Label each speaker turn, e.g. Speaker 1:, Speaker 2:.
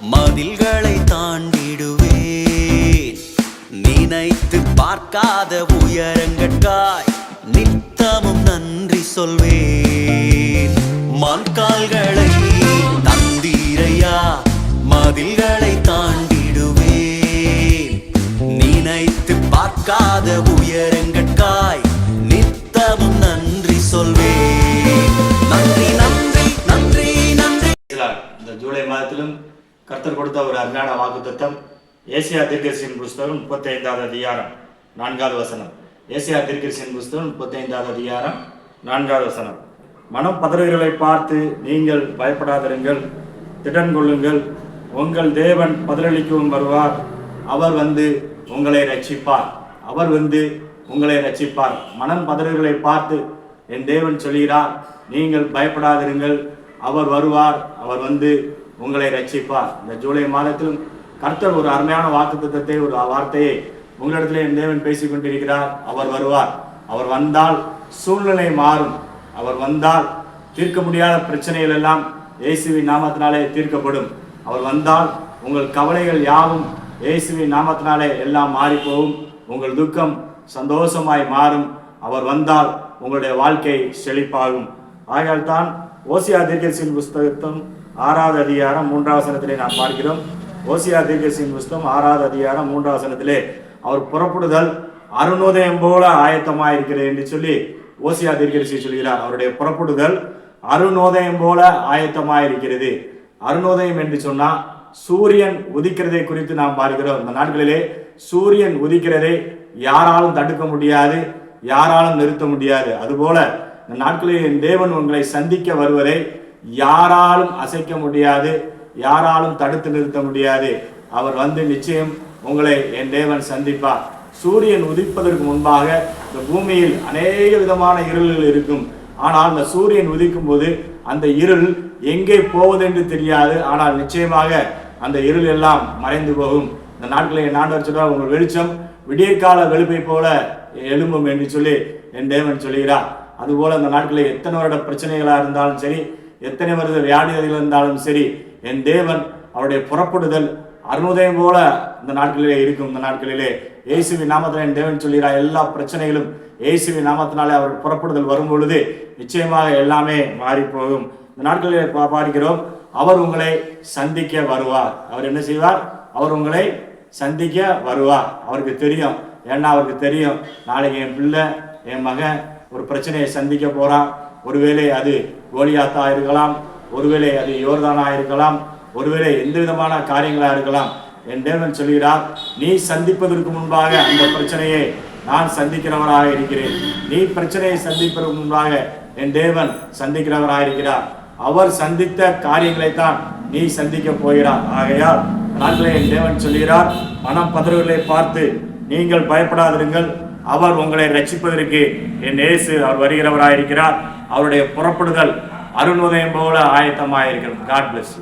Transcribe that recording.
Speaker 1: மதில்களை தாண்டிடுவேன். நினைத்து பார்க்காத உயரங்கட்காய் நித்தமும் நன்றி சொல்வேன். மண்கால்களை தந்தீரையா மதில்களை தாண்டிடுவேன். நினைத்து பார்க்காத உயரங்கட்காய் நித்தமும் நன்றி சொல்வேன்.
Speaker 2: கர்த்தர் கொடுத்த ஒரு அருமையான வாக்குத்தத்தம் ஏசியா தீர்க்கசின் புஸ்தகம் முப்பத்தி ஐந்தாவது அதிகாரம் நான்காவது வசனம். ஏசியா தீர்க்கசின் புஸ்தகம் முப்பத்தி ஐந்தாவது அதிகாரம் நான்காவது வசனம். மனம் பதறுகளை பார்த்து நீங்கள் பயப்படாதிருங்கள் திடன் கொள்ளுங்கள். உங்கள் தேவன் பதிலளிக்கவும் வருவார். அவர் வந்து உங்களை ரட்சிப்பார் அவர் வந்து உங்களை ரட்சிப்பார் மனம் பதறுகளை பார்த்து என் தேவன் சொல்கிறார் நீங்கள் பயப்படாதிருங்கள். அவர் வருவார். அவர் வந்து உங்களை ரட்சிப்பார். இந்த ஜூலை மாதத்திலும் கர்த்தர் ஒரு அருமையான வாக்கு திட்டத்தை ஒரு வார்த்தையை உங்களிடத்திலே தேவன் பேசிக் கொண்டிருக்கிறார் அவர் வருவார். அவர் வந்தால் சூழ்நிலை மாறும். அவர் வந்தால் தீர்க்க முடியாத பிரச்சனைகள் எல்லாம் இயேசுவின் நாமத்தினாலே தீர்க்கப்படும். அவர் வந்தால் உங்கள் கவலைகள் யாவும் இயேசுவின் நாமத்தினாலே எல்லாம் மாறிப்போகும். உங்கள் துக்கம் சந்தோஷமாய் மாறும். அவர் வந்தால் உங்களுடைய வாழ்க்கை செழிப்பாகும். ஆகையால் தான் ஓசியா தீர்க்கசின் புஸ்தகத்தும் ஆறாவது அதிகாரம் மூன்றாவசனத்திலே நாம் பார்க்கிறோம். ஓசியா தீர்க்கசின் புஸ்தகம் ஆறாவது அதிகாரம் மூன்றாவசனத்திலே அவர் புறப்படுதல் அருணோதயம் போல ஆயத்தமாக இருக்கிறது என்று சொல்லி ஓசியா தீர்க்கரிசி சொல்கிறார். அவருடைய புறப்படுதல் அருணோதயம் போல ஆயத்தமாக இருக்கிறது அருணோதயம் என்று சொன்னால் சூரியன் உதிக்கிறதை குறித்து நாம் பார்க்கிறோம். இந்த நாட்களிலே சூரியன் உதிக்கிறதை யாராலும் தடுக்க முடியாது யாராலும் நிறுத்த முடியாது. அதுபோல இந்த நாட்களில் என் தேவன் உங்களை சந்திக்க வருவதை யாராலும் அசைக்க முடியாது யாராலும் தடுத்து நிறுத்த முடியாது. அவர் வந்து நிச்சயம் உங்களை என் தேவன் சந்திப்பார். சூரியன் உதிப்பதற்கு முன்பாக இந்த பூமியில் அநேக விதமான இருள்கள் இருக்கும். ஆனால் இந்த சூரியன் உதிக்கும் போது அந்த இருள் எங்கே போவதென்று தெரியாது. ஆனால் நிச்சயமாக அந்த இருள் எல்லாம் மறைந்து போகும். இந்த நாட்களில் என் சொல்றார் உங்கள் வெளிச்சம் விடியற்கால வெளுப்பை போல எழும்பும் என்று சொல்லி என் தேவன் சொல்கிறார். அதுபோல் இந்த நாட்களில் எத்தனை வருட பிரச்சனைகளாக இருந்தாலும் சரி எத்தனை வருட வியாதிகள் இருந்தாலும் சரி என் தேவன் அவருடைய புறப்படுதல் அருணோதயம் போல இந்த நாட்களிலே இருக்கும். இந்த நாட்களிலே இயேசுவி நாமத்தில் என் தேவன் சொல்கிறார் எல்லா பிரச்சனைகளும் இயேசுவி நாமத்தினாலே அவர் புறப்படுதல் வரும் பொழுது நிச்சயமாக எல்லாமே மாறி போகும் இந்த நாட்களிலே பா- பார்க்கிறோம் அவர் உங்களை சந்திக்க வருவார். அவர் என்ன செய்வார்? அவர் உங்களை சந்திக்க வருவார். அவருக்கு தெரியும். ஏன்னா அவருக்கு தெரியும் நாளைக்கு என் பிள்ளை என் மகன் ஒரு பிரச்சனையை சந்திக்க போகிறான் ஒருவேளை அது கோலியாத்தா இருக்கலாம் ஒருவேளை அது யோர்தானா இருக்கலாம் ஒருவேளை எந்த விதமான காரியங்களா இருக்கலாம் என் தேவன் சொல்கிறார் நீ சந்திப்பதற்கு முன்பாக அந்த பிரச்சனையை நான் சந்திக்கிறவராக இருக்கிறேன். நீ பிரச்சனையை சந்திப்பதற்கு முன்பாக என் தேவன் சந்திக்கிறவராக இருக்கிறார். அவர் சந்தித்த காரியங்களைத்தான் நீ சந்திக்க போகிறார் ஆகையால் நாட்களை என் தேவன் சொல்கிறார் மனம் பதறுகளை பார்த்து நீங்கள் பயப்படாதிருங்கள். அவர் உங்களை ரட்சிப்பதற்கு என் நேசு அவர் வருகிறவராயிருக்கிறார். அவருடைய புறப்படுதல் அருண் உதயம் போல ஆயத்தமாயிருக்கிறது. God plus